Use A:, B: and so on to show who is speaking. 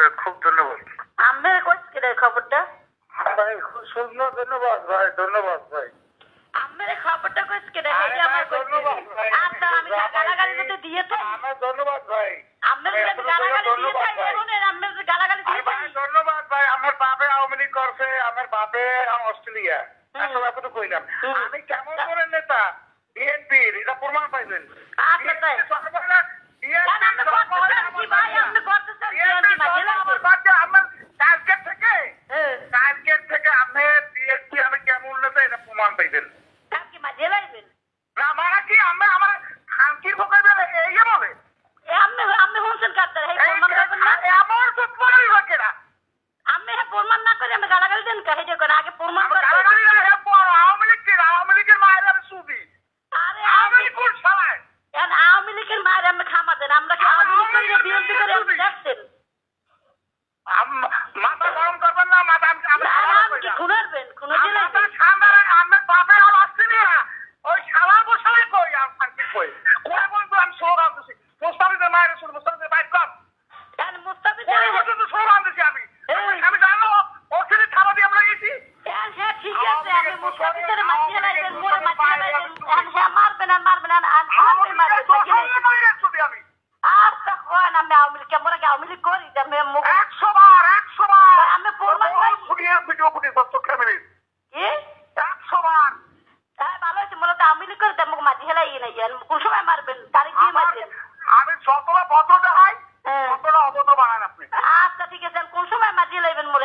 A: আপনার খুব ধন্যবাদ।
B: আমি কইছি রে খবরটা?
A: ভাই খুব সুন্দর ধন্যবাদ ভাই ধন্যবাদ ভাই।
B: আমি খবরটা কইছি রে এই আমার
A: ভাই।
B: আচ্ছা আমি গালাগালি দিতে দিয়ে তো
A: আমার ধন্যবাদ ভাই।
B: আমি
A: ভাই,
B: গালাগালি দিয়ে থাই
A: ভাই।
B: এখন গালাগালি দিয়ে
A: ভাই, ধন্যবাদ ভাই আমার বাপে আওয়ামী করছে আমার বাপে অস্ট্রেলিয়া। আসলে আপনি তো কইলাম। আমি কেমন করে নেতা? বিএনপির এটা প্রমাণ পাইলেন
B: আচ্ছা, তাই।
A: BNP সরকারে BNP
B: কেন আপনি করতেছেন কি ভাই আপনি করতেছেন কি
A: BNP
B: আমি মাঝে
A: সরকার আমার
B: লাগবে
A: বাচ্চা আমার টার্গেট থেকে
B: হ্যাঁ
A: টার্গেট থেকে আপনি বিএনপি আমি কেমন নেতা এটা প্রমাণ পাইলেন
B: তার কি মাঝে লাগবেন
A: না আমার কি? আমি আমার খানকির ভোকের বেলা এই বলে।
B: আপনি আপনি শুনছেন কাটতে এই প্রমাণ করবেন না?
A: এমন সুতমারি লোকেরা
B: আমি প্রমাণ না করে আমি গালাগালি দেন কে? হেডে করে আগে প্রমাণ
A: আমি গালাগালি না হে বড় আওয়ামী লীগের আওয়ামী লীগের মায়ের আমি সুদি
B: আরে
A: আওয়ামী লীগ কোন শালায়?
B: এখন আওয়ামী লীগের মায়ের আমি খামা দেন। আমরা কি আওয়ামী লীগ করে বিএনপি করে আপনি দেখছেন
A: মাথা গরম করবেন না মাথা আমি আমি
B: না,
A: খারাপ
B: না, আমি কি
A: যাব। ম্যাডাম থেকে উপদেশ দশ ফ্যামিলির
B: কি?
A: একশো বার।
B: হ্যাঁ ভালো হয়েছে মূলত আমি নাই কোন সময় মারবেন? তারিখ দিয়ে মারবেন?
A: আমি যতটা ভদ্র দেখাই
B: হ্যাঁ।
A: ততটা অভদ্র বানান আপনি।
B: আচ্ছা ঠিক আছে কোন সময় মাঝে লাইবেন মোরে